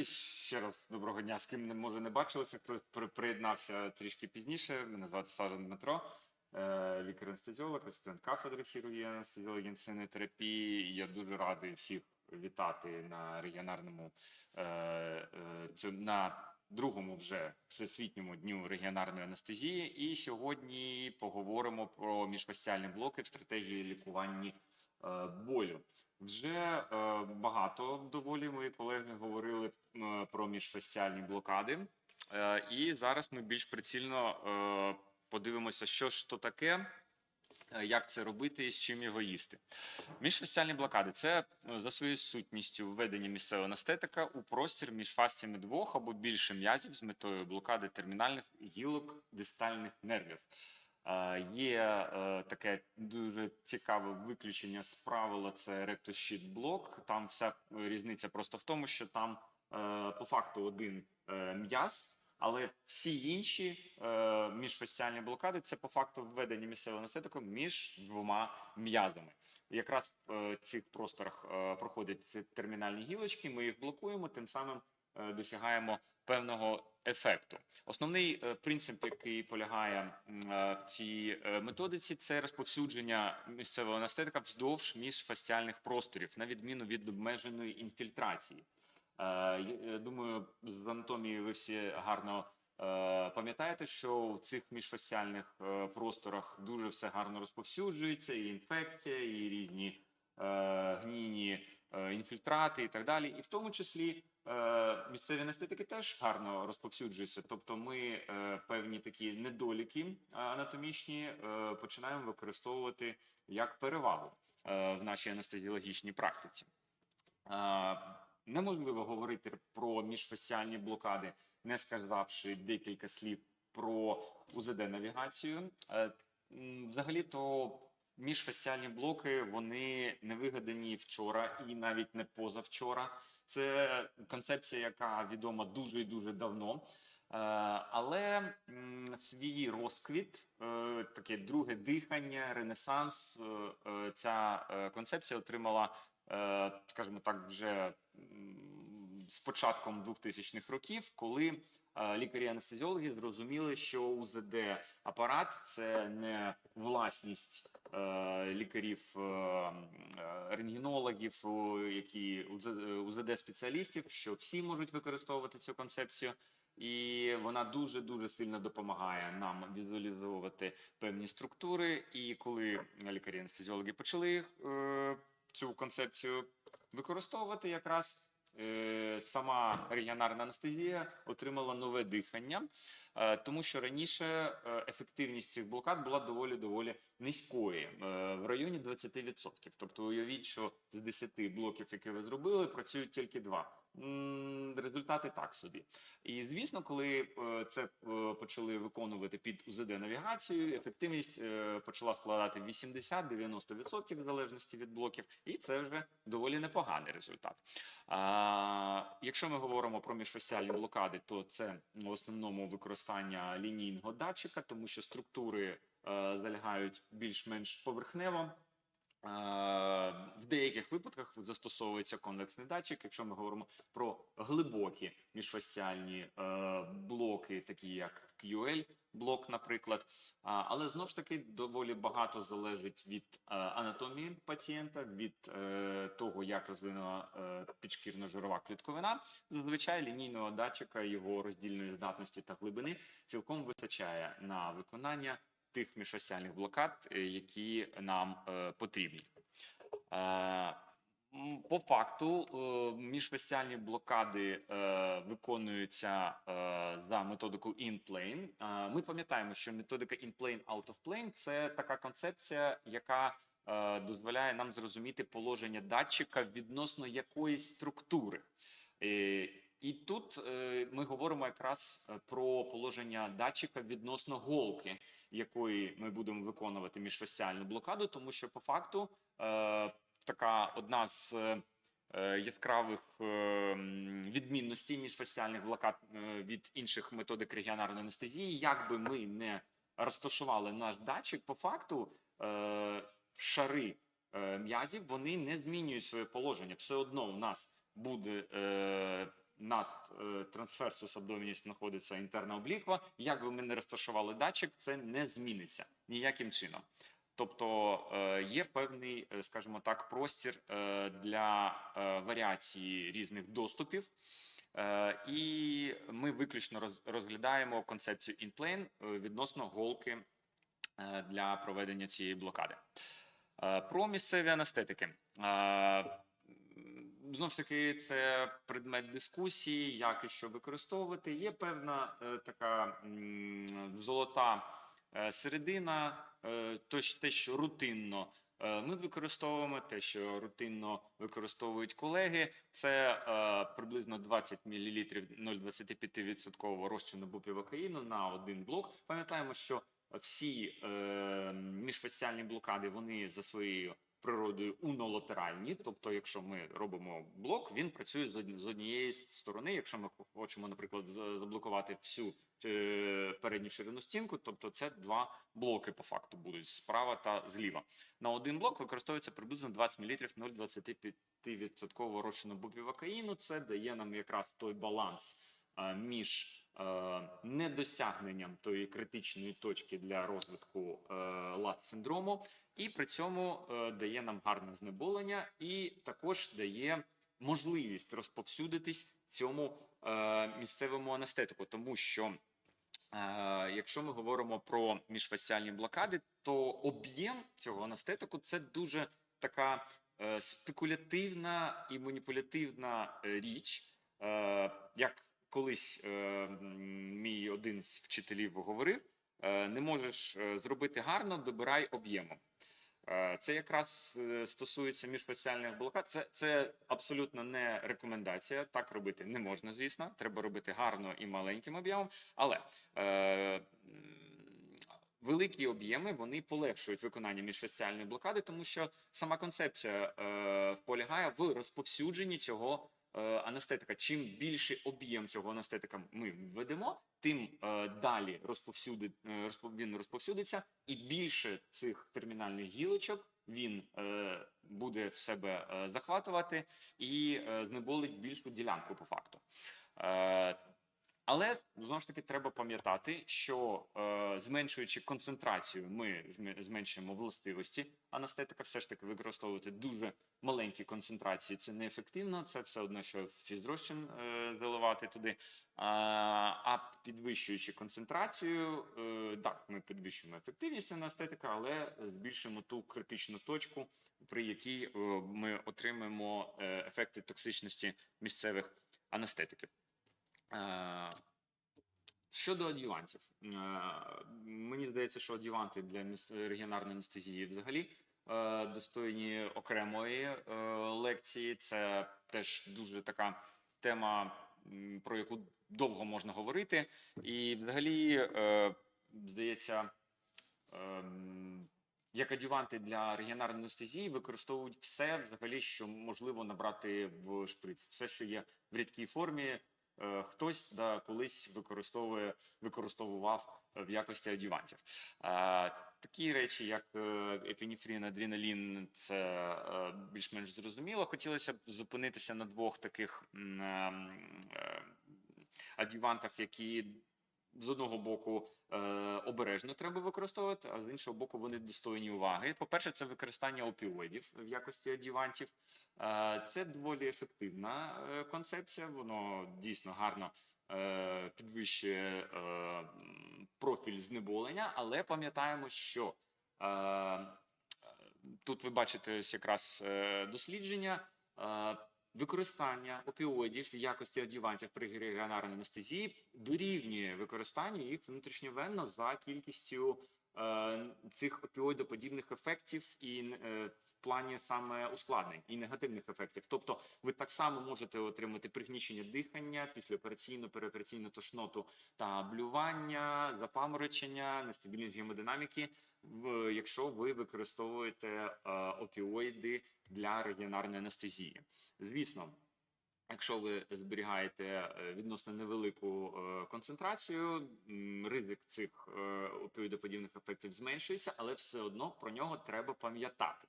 і ще раз доброго дня. З ким не може не бачилися, хто при- приєднався трішки пізніше. Мене звати Сажен Дмитро, е, лікар-анестезіолог, асистент кафедри хірургії анестезіології інтенсивної терапії. Я дуже радий всіх вітати на регіонарному е, е, на другому вже всесвітньому дню регіонарної анестезії. І сьогодні поговоримо про міжфасціальні блоки в стратегії лікування болю. Вже е, багато доволі мої колеги говорили про міжфасціальні блокади, е, і зараз ми більш прицільно е, подивимося, що ж то таке, е, як це робити і з чим його їсти. Міжфасціальні блокади це е, за своєю сутністю введення місцевого анестетика у простір між фасціями двох або більше м'язів з метою блокади термінальних гілок дистальних нервів. Є е, таке дуже цікаве виключення з правила. Це ректощит блок. Там вся різниця просто в тому, що там е, по факту один е, м'яз, але всі інші е, міжфасціальні блокади це по факту введення місцевого анестетику між двома м'язами. Якраз в цих просторах проходять термінальні гілочки. Ми їх блокуємо, тим самим досягаємо певного ефекту. Основний е, принцип, який полягає е, в цій е, методиці, це розповсюдження місцевого анестетика вздовж міжфасціальних просторів, на відміну від обмеженої інфільтрації. Думаю, з анатомії ви всі гарно пам'ятаєте, що в цих міжфасціальних просторах дуже все гарно розповсюджується, і інфекція, і різні гнійні інфільтрати і так далі. І в тому числі місцеві анестетики теж гарно розповсюджуються. Тобто ми е, певні такі недоліки е, анатомічні е, починаємо використовувати як перевагу е, в нашій анестезіологічній практиці. Е, Неможливо говорити про міжфасціальні блокади, не сказавши декілька слів про УЗД-навігацію. Е, Взагалі-то міжфасціальні блоки вони не вигадані вчора і навіть не позавчора. Це концепція, яка відома дуже і дуже давно. Е, Але свій розквіт, е, таке друге дихання, ренесанс, е, ця концепція отримала, скажімо так, вже з початком 2000-х років, коли лікарі-анестезіологи зрозуміли, що УЗД апарат це не власність лікарів е, е, рентгенологів, які УЗД спеціалістів, що всі можуть використовувати цю концепцію. І вона дуже дуже сильно допомагає нам візуалізовувати певні структури. І коли лікарі-анестезіологи почали е, цю концепцію використовувати, якраз е, сама регіонарна анестезія отримала нове дихання, е, тому що раніше е, ефективність цих блокад була доволі доволі низькою, е, в районі 20%. Тобто, уявіть, що з 10 блоків, які ви зробили, працюють тільки два. Результати так собі. І звісно, коли е, це е, почали виконувати під УЗД-навігацію, ефективність е, почала складати 80-90% в залежності від блоків, і це вже доволі непоганий результат. Якщо ми говоримо про міжфасціальні блокади, то це в основному використання лінійного датчика, тому що структури залягають більш-менш поверхнево. В деяких випадках застосовується конвексний датчик. Якщо ми говоримо про глибокі міжфасціальні е, блоки, такі як QL блок, наприклад. Але знову ж таки доволі багато залежить від е, анатомії пацієнта, від е, того, як розвинена е, підшкірно-жирова клітковина. Зазвичай лінійного датчика його роздільної здатності та глибини цілком вистачає на виконання тих міжфасціальних блокад, е, які нам е, потрібні. Е, По факту е, блокади виконуються за методикою in-plane. Ми пам'ятаємо, що методика in-plane, out of plane – це така концепція, яка дозволяє нам зрозуміти положення датчика відносно якоїсь структури. І тут е, ми говоримо якраз е, про положення датчика відносно голки, якої ми будемо виконувати міжфасціальну блокаду, тому що по факту е, така одна з яскравих відмінностей міжфасціальних блокад від інших методик регіонарної анестезії, як би ми не розташували наш датчик, по факту шари м'язів вони не змінюють своє положення. Все одно у нас буде над е, трансферсус абдомініс знаходиться інтерна обліква. Як би ми не розташували датчик, це не зміниться ніяким чином. Тобто е, є певний, е, скажімо так, простір е, для варіації різних доступів. І ми виключно розглядаємо концепцію е, відносно голки для проведення цієї блокади. Про місцеві анестетики. Знову ж таки, це предмет дискусії, як і що використовувати. Є певна е, така м, золота е, середина, е, то, те, що рутинно е, ми використовуємо, те, що рутинно використовують колеги, це е, приблизно 20 мл 0,25% розчину бупівокаїну на один блок. Пам'ятаємо, що всі е, міжфасціальні блокади вони за своєю природою унолатеральні. Тобто, якщо ми робимо блок, він працює з однієї сторони. Якщо ми хочемо, наприклад, заблокувати всю е, передню ширину стінку, тобто це два блоки по факту будуть справа та зліва. На один блок використовується приблизно 20 мл 0,25% розчину бупівокаїну. Це дає нам якраз той баланс е, між недосягненням тої критичної точки для розвитку е, ласт синдрому, і при цьому е, дає нам гарне знеболення, і також дає можливість розповсюдитись цьому е, місцевому анестетику, тому що. е, Якщо ми говоримо про міжфасціальні блокади, то об'єм цього анестетику це дуже така е, спекулятивна і маніпулятивна е, річ. Е, Як колись е, мій один з вчителів говорив: е, не можеш е, зробити гарно, добирай об'ємом. Е, Це якраз е, стосується міжфасціальних блокад. Це, це абсолютно не рекомендація. Так робити не можна, звісно. Треба робити гарно і маленьким об'ємом. Але е, великі об'єми вони полегшують виконання міжфасціальної блокади, тому що сама концепція е, полягає в розповсюдженні цього анестетика. Чим більший об'єм цього анестетика ми введемо, тим е, далі розповсюди, е, він розповсюдиться, і більше цих термінальних гілочок він е, буде в себе е, захватувати і е, знеболить більшу ділянку по факту. Але знову ж таки треба пам'ятати, що е, зменшуючи концентрацію, ми зменшуємо властивості анестетика. Все ж таки використовувати дуже маленькі концентрації. Це неефективно. Це все одно, що фізрозчин е, заливати туди. А, підвищуючи концентрацію, е, так, ми підвищуємо ефективність анестетика, але збільшуємо ту критичну точку, при якій е, ми отримаємо е, ефекти токсичності місцевих анестетиків. Е, Щодо ад'ювантів, Е, мені здається, що ад'юванти для регіонарної анестезії взагалі е, достойні окремої лекції. Це теж дуже така тема, про яку довго можна говорити. І взагалі, здається, як адюванти для регіонарної анестезії використовують все, взагалі, що можливо набрати в шприц, все, що є в рідкій формі. Е, Хтось да, колись використовує, використовував е, в якості адювантів. Е, Такі речі, як епініфрін, адреналін, це більш-менш зрозуміло. Хотілося б зупинитися на двох таких м, ем, адювантах, які з одного боку е, обережно треба використовувати, а з іншого боку, вони достойні уваги. По-перше, це використання опіоїдів в якості адювантів. Е, це доволі ефективна е, концепція. Воно дійсно гарно е, підвищує е, профіль знеболення, але пам'ятаємо, що е, тут ви бачите ось якраз е, дослідження. Е, Використання опіоїдів в якості адювантів при регіонарній анестезії дорівнює використанню їх внутрішньовенно за кількістю е, цих опіоїдоподібних ефектів і е, в плані саме ускладнень і негативних ефектів. Тобто, ви так само можете отримати пригнічення дихання, післяопераційну, переопераційну тошноту та блювання, запаморочення, нестабільність гемодинаміки, якщо ви використовуєте е, опіоїди для регіонарної анестезії. Звісно, якщо ви зберігаєте е, відносно невелику е, концентрацію, ризик цих опіоїдоподібних ефектів зменшується, але все одно про нього треба пам'ятати.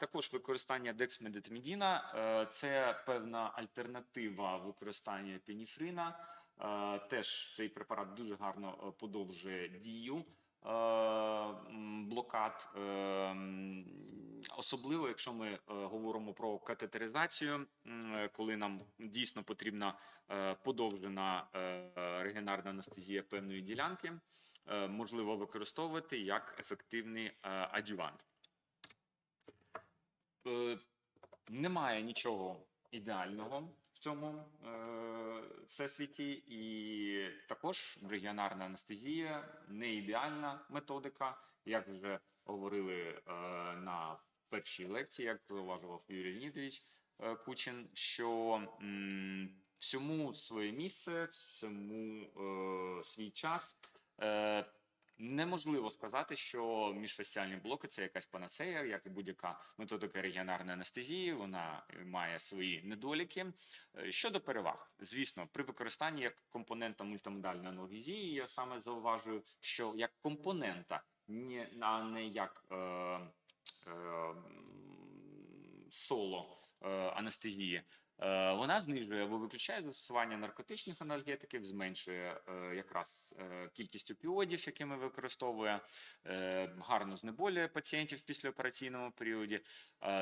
Також використання дексмедетамідіна е, це певна альтернатива використанню епінефрина. Е, Теж цей препарат дуже гарно подовжує дію блокад, е, особливо якщо ми е, говоримо про катетеризацію, е, коли нам дійсно потрібна е, подовжена е, регенерна анестезія певної ділянки, е, можливо використовувати як ефективний е, адювант. Е, Немає нічого ідеального цьому е, всесвіті, і також регіонарна анестезія не ідеальна методика, як вже говорили е, на першій лекції, як зауважував Юрій Леонідович е, Кучин, що м, всьому своє місце, всьому е, свій час. Е, Неможливо сказати, що міжфасціальні блоки це якась панацея, як і будь-яка методика регіонарної анестезії. Вона е, має свої недоліки. Е, Щодо переваг, звісно, при використанні як компонента мультимодальної аналгезії, я саме зауважую, що як компонента, а не як е, е, соло е, анестезії. Е, Вона знижує або виключає застосування наркотичних анальгетиків, зменшує е, якраз е, кількість опіодів, якими використовує, гарно знеболює пацієнтів в післяопераційному періоді,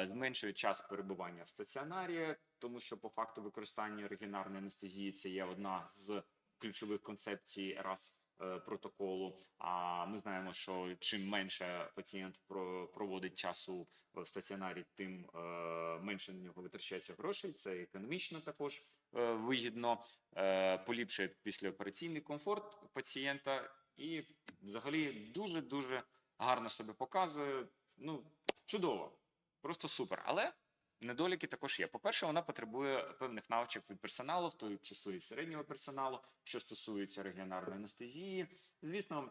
зменшує час перебування в стаціонарі, тому що по факту використання регіонарної анестезії це є одна з ключових концепцій раз протоколу. А ми знаємо, що чим менше пацієнт про- проводить часу в стаціонарі, тим е, менше на нього витрачається грошей. Це економічно також е, вигідно, е, поліпшує післяопераційний комфорт пацієнта і взагалі дуже дуже гарно себе показує. Ну чудово, просто супер. Але недоліки також є. По-перше, вона потребує певних навичок від персоналу, в тому числі і середнього персоналу, що стосується регіонарної анестезії. Звісно,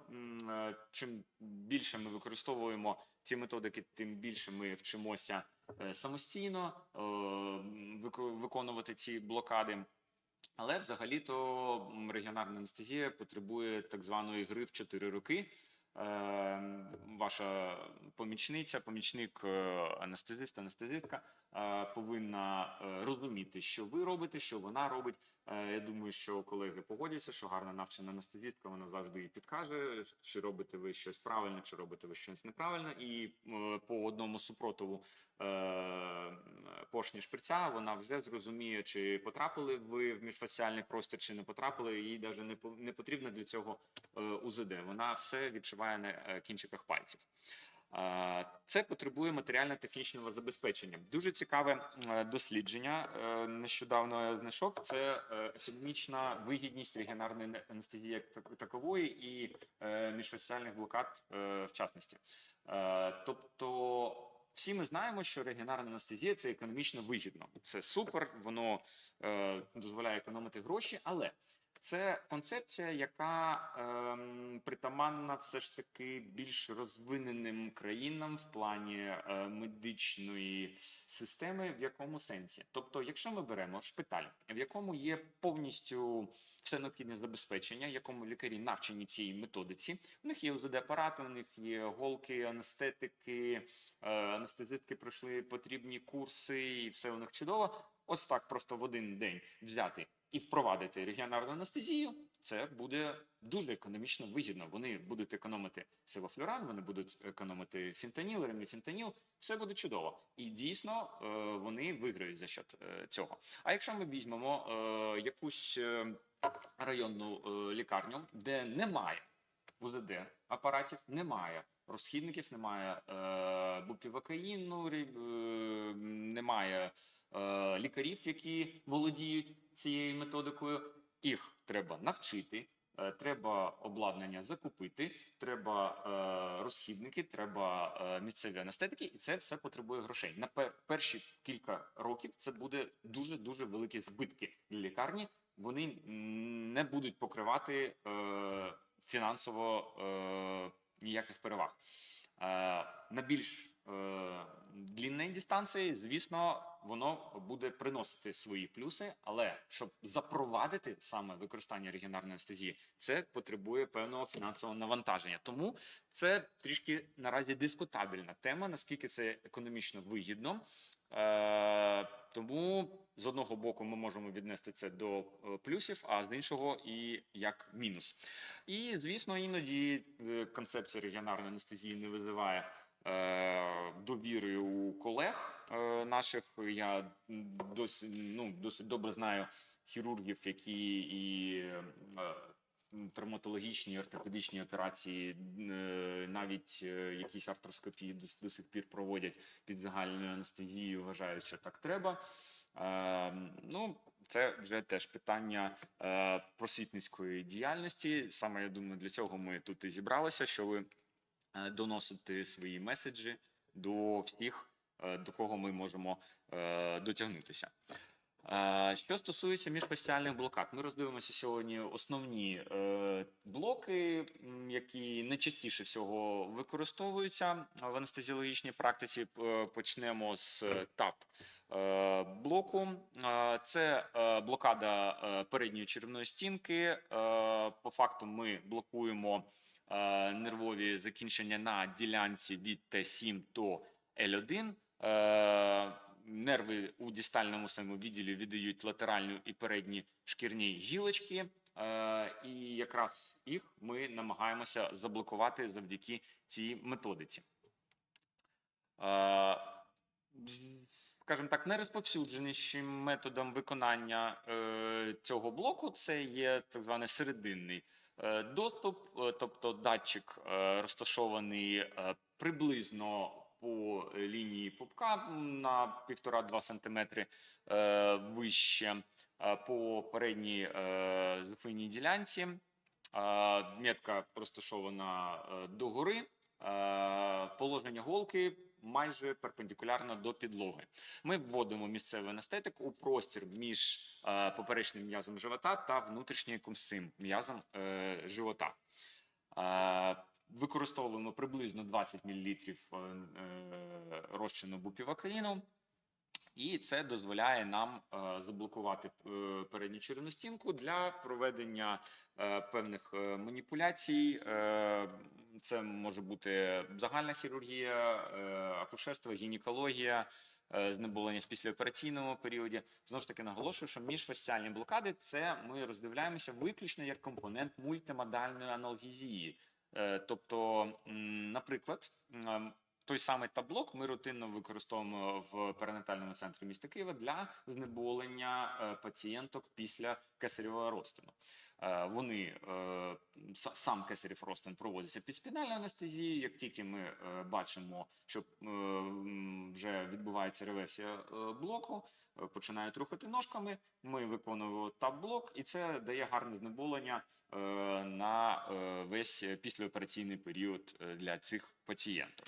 е, чим більше ми використовуємо ці методики, тим більше ми вчимося е, самостійно е, виконувати ці блокади. Але взагалі-то регіонарна анестезія потребує так званої гри в 4 роки. Ваша помічниця, помічник анестезист, анестезистка повинна е, розуміти, що ви робите, що вона робить. Е, Я думаю, що колеги погодяться, що гарна навчена анестезистка вона завжди і підкаже, чи робите ви щось правильно, чи робите ви щось неправильно. І е, по одному супротиву е, поршні шприця вона вже зрозуміє, чи потрапили ви в міжфасціальний простір, чи не потрапили. Їй навіть не по- потрібно для цього е, УЗД. Вона все відчуває на е, кінчиках пальців. Це потребує матеріально-технічного забезпечення. Дуже цікаве дослідження. е, Нещодавно я знайшов. Це економічна вигідність регіонарної анестезії такової і е, міжфасціальних блокад е, в частності. Тобто. Всі ми знаємо, що регіонарна анестезія це економічно вигідно. Це супер, воно дозволяє економити гроші, але це концепція, яка ем, притаманна все ж таки більш розвиненим країнам в плані е, медичної системи. В якому сенсі? Тобто, якщо ми беремо шпиталь, в якому є повністю все необхідне забезпечення, якому лікарі навчені цій методиці, у них є УЗД-апарати, у них є голки, анестетики, е, анестезистки пройшли потрібні курси, і все у них чудово. Ось так просто в один день взяти і впровадити регіонарну анестезію, це буде дуже економічно вигідно. Вони будуть економити силофлюран, вони будуть економити фентаніл, реміфентаніл, все буде чудово. І дійсно е, вони виграють за счет е, цього. А якщо ми візьмемо е, якусь районну лікарню, де немає УЗД апаратів, немає розхідників, немає е, бупівакаїну, е, немає е, лікарів, які володіють цією методикою. Їх треба навчити. е, Треба обладнання закупити, треба е, розхідники, треба е, місцеві анестетики, і це все потребує грошей. На пер- перші кілька років це буде дуже дуже великі збитки для лікарні. Вони не будуть покривати фінансово ніяких переваг. На більш е, длінної дистанції, звісно, воно буде приносити свої плюси, але щоб запровадити саме використання регіонарної анестезії, це потребує певного фінансового навантаження. Тому це трішки наразі дискутабельна тема, наскільки це економічно вигідно. Е, тому з одного боку ми можемо віднести це до е, плюсів, а з іншого і як мінус. І звісно, іноді е, концепція регіонарної анестезії не визиває е, довіри у колег е, наших. Я досить, ну, досить добре знаю хірургів, які і е, травматологічні, ортопедичні операції, навіть якісь артроскопії до, до сих пір проводять під загальною анестезією, вважають, що так треба. Ну, це вже теж питання просвітницької діяльності. Саме я думаю, для цього ми тут і зібралися, щоб е, доносити свої меседжі до всіх, е, до кого ми можемо е, дотягнутися. Е, Що стосується міжфасціальних блокад, ми роздивимося сьогодні основні е, блоки, які найчастіше всього використовуються в анестезіологічній практиці. Е, Почнемо з ТАП е, блоку. Е, Це е, блокада е, передньої черевної стінки. Е, По факту ми блокуємо е, нервові закінчення на ділянці від Т7 до L1. Е, Нерви у дистальному самому відділі віддають латеральну і передні шкірні гілочки, е, і якраз їх ми намагаємося заблокувати завдяки цій методиці. Скажімо так, найрозповсюдженішим методом виконання е, цього блоку це є так званий серединний е, доступ, е, тобто датчик е, розташований е, приблизно по лінії пупка на 1,5-2 см е, вище е, по передній е, зухвинній ділянці. Е, Метка розташована е, догори. Е, Положення голки майже перпендикулярно до підлоги. Ми вводимо місцевий анестетик у простір між е, поперечним м'язом живота та внутрішнім кумсим м'язом е, живота. Е, Використовуємо приблизно 20 мл розчину бупівакаїну. І це дозволяє нам заблокувати передню черевну стінку для проведення певних маніпуляцій. Це може бути загальна хірургія, е, акушерство, гінекологія, е, знеболення в післяопераційному періоді. Знову ж таки наголошую, що міжфасціальні блокади це ми роздивляємося виключно як компонент мультимодальної аналгезії. Е, Тобто, наприклад, той самий таблок ми рутинно використовуємо в перинатальному центрі міста Києва для знеболення пацієнток після кесарєвого розтину. Е, Вони е, сам кесарів розтин проводиться під спінальною анестезією. Як тільки ми е, бачимо, що вже відбувається реверсія блоку, починають рухати ножками. Ми виконуємо тап-блок, і це дає гарне знеболення на весь післяопераційний період для цих пацієнток.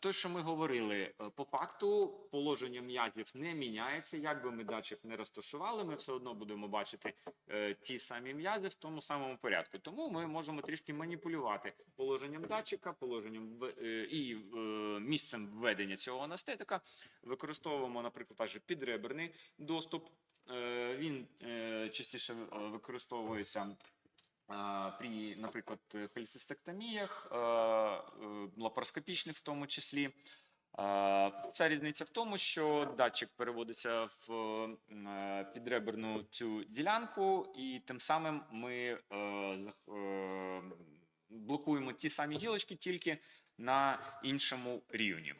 Те, що ми говорили, е, по факту положення м'язів не міняється. Як би ми датчик не розташували, ми все одно будемо бачити е, ті самі м'язи в тому самому порядку. Тому ми можемо трішки маніпулювати положенням датчика, положенням е, і е, місцем введення цього анестетика. Використовуємо, наприклад, аж підреберний доступ. Е, Він е, частіше е, використовується при, наприклад, холецистектоміях, е, е, лапароскопічних в тому числі. Ця різниця в тому, що датчик переводиться в е, підреберну цю ділянку, і тим самим ми блокуємо ті самі гілочки, тільки на іншому рівні.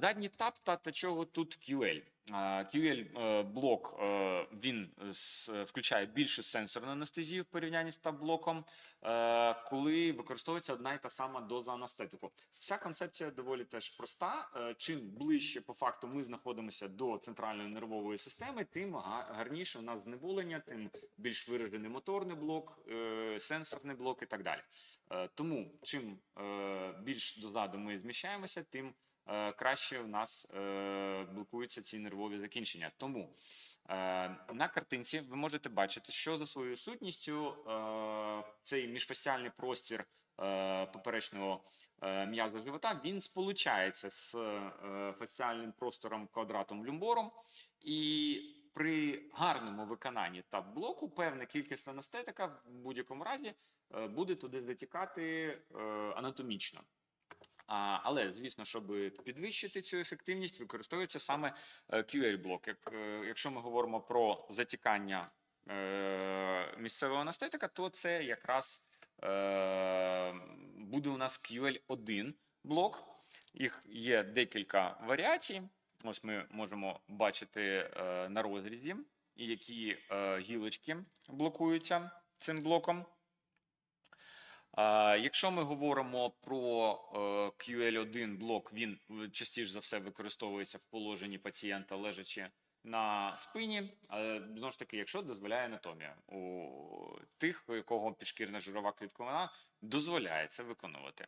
Задній тап та, та чого тут QL. QL е, блок е, він включає більшу сенсорну анестезію в порівнянні з таб-блоком, е, коли використовується одна і та сама доза анестетику. Вся концепція доволі теж проста. Чим ближче по факту ми знаходимося до центральної нервової системи, тим гарніше у нас знеболення, тим більш виражений моторний блок, сенсорний блок і так далі. Тому чим більш дозаду ми зміщаємося, тим краще в нас блокуються ці нервові закінчення. Тому е, на картинці ви можете бачити, що за своєю сутністю е, цей міжфасціальний простір е, поперечного е, м'яза живота, він сполучається з е, фасціальним простором квадратом люмбором. І при гарному виконанні таб-блоку певна кількість анестетика в будь-якому разі е, буде туди затікати е, анатомічно. А, але, звісно, щоб підвищити цю ефективність, використовується саме е, QL-блок. Як, е, якщо ми говоримо про затікання е, місцевого анестетика, то це якраз е, буде у нас QL1 блок. Їх є декілька варіацій. Ось ми можемо бачити е, на розрізі, які е, гілочки блокуються цим блоком. Якщо ми говоримо про е, QL1 блок, він частіше за все використовується в положенні пацієнта лежачи на спині. Але знову ж таки, якщо дозволяє анатомія, у тих, у якого підшкірна жирова клітковина дозволяє це виконувати.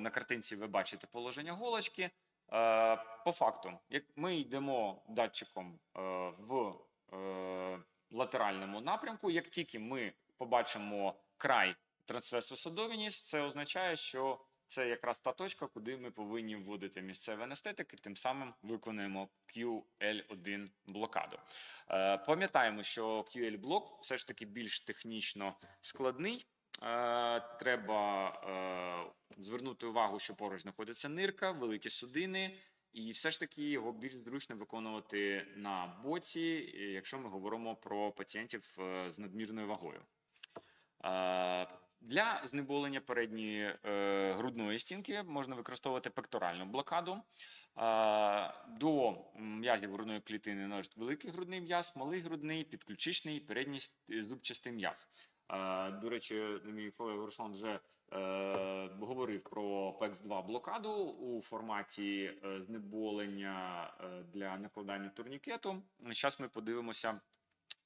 На картинці ви бачите положення голочки. Е, по факту, як ми йдемо датчиком е, в е, латеральному напрямку, як тільки ми побачимо край трансверсу садовініс, це означає, що це якраз та точка, куди ми повинні вводити місцевий анестетик, і тим самим виконуємо QL1 блокаду. Е, пам'ятаємо, що QL-блок все ж таки більш технічно складний. Е, треба е, звернути увагу, що поруч знаходиться нирка, великі судини, і все ж таки його більш зручно виконувати на боці, якщо ми говоримо про пацієнтів е, з надмірною вагою. Е, Для знеболення передньої е, грудної стінки можна використовувати пекторальну блокаду. Е, До м'язів грудної клітини належить великий грудний м'яз, малий грудний, підключичний, передній зубчастий м'яз. Е, До речі, мій колега Руслан вже е, говорив про PEX-2 блокаду у форматі е, знеболення е, для накладання турнікету. Зараз ми подивимося,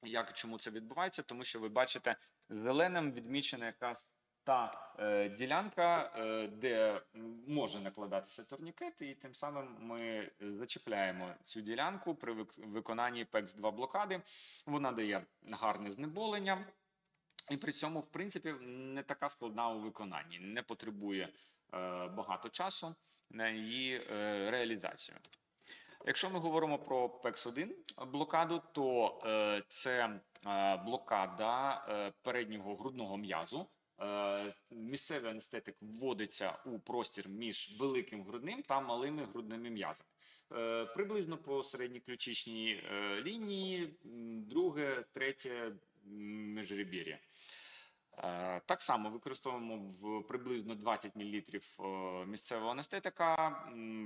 як чому це відбувається, тому що ви бачите зеленим відмічена якась та е, ділянка, е, де може накладатися турнікет, і тим самим ми зачіпляємо цю ділянку при виконанні PEX-2 блокади. Вона дає гарне знеболення. І при цьому, в принципі, не така складна у виконанні, не потребує е, багато часу на її е, реалізацію. Якщо ми говоримо про PEX-1 блокаду, то е, це е, блокада е, переднього грудного м'язу. Місцевий анестетик вводиться у простір між великим грудним та малими грудними м'язами. Приблизно по середній ключичній е, лінії, друге, третє м, міжребір'я. Е, Так само використовуємо в приблизно 20 мл місцевого анестетика,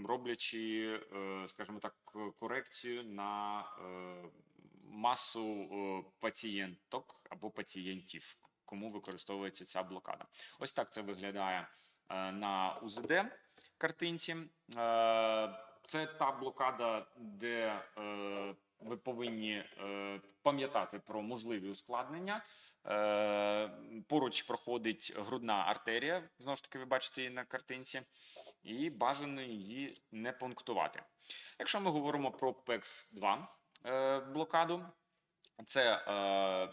роблячи, е, скажімо так, корекцію на е, масу е, пацієнток або пацієнтів, кому використовується ця блокада. Ось так це виглядає е, на УЗД картинці. Е, Це та блокада, де е, ви повинні е, пам'ятати про можливі ускладнення. Е, Поруч проходить грудна артерія. Знову ж таки, ви бачите її на картинці, і бажано її не пунктувати. Якщо ми говоримо про PEX-2 е, блокаду, це е,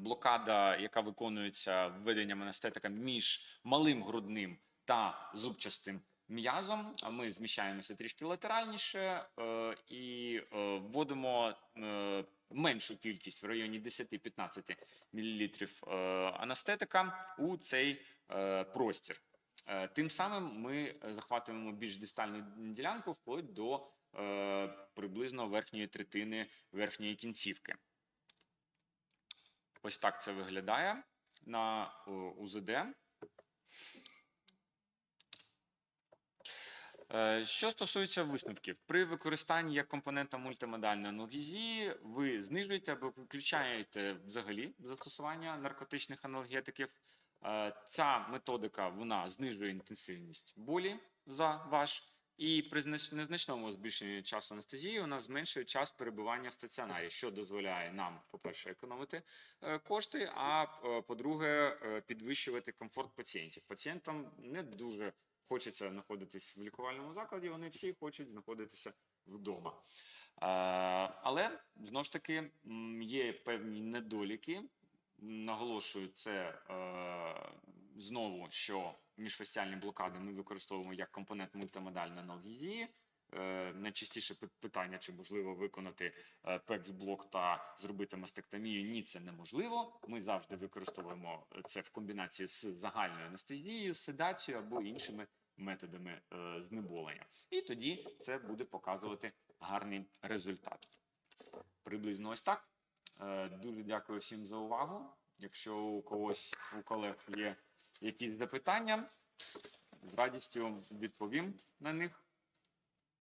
блокада, яка виконується введенням анестетика між малим грудним та зубчастим м'язом. Ми зміщаємося трішки латеральніше е, і е, вводимо е, меншу кількість в районі 10-15 мл анестетика у цей простір. Тим самим ми захватуємо більш дистальну ділянку вплоть до приблизно верхньої третини верхньої кінцівки. Ось так це виглядає на УЗД. Е, Що стосується висновків, при використанні як компонента мультимодальної аналгезії ви знижуєте або виключаєте взагалі застосування наркотичних аналгетиків. Е, Ця методика вона знижує інтенсивність болі за ваш, і при знач- незначному збільшенні часу анестезії вона зменшує час перебування в стаціонарі, що дозволяє нам, по-перше, економити е, кошти, а е, по-друге, е, підвищувати комфорт пацієнтів. Пацієнтам не дуже хочеться знаходитись в лікувальному закладі, вони всі хочуть знаходитися вдома. Е, Але знову ж таки є певні недоліки. Наголошую, це е, знову, що міжфасціальні блокади ми використовуємо як компонент мультимодальної аналгезії. Е, Найчастіше питання, чи можливо виконати пекс-блок та зробити мастектомію. Ні, це неможливо. Ми завжди використовуємо це в комбінації з загальною анестезією, седацією або іншими методами е, знеболення. І тоді це буде показувати гарний результат. Приблизно ось так. Е, Дуже дякую всім за увагу. Якщо у когось у колег є якісь запитання, з радістю відповім на них.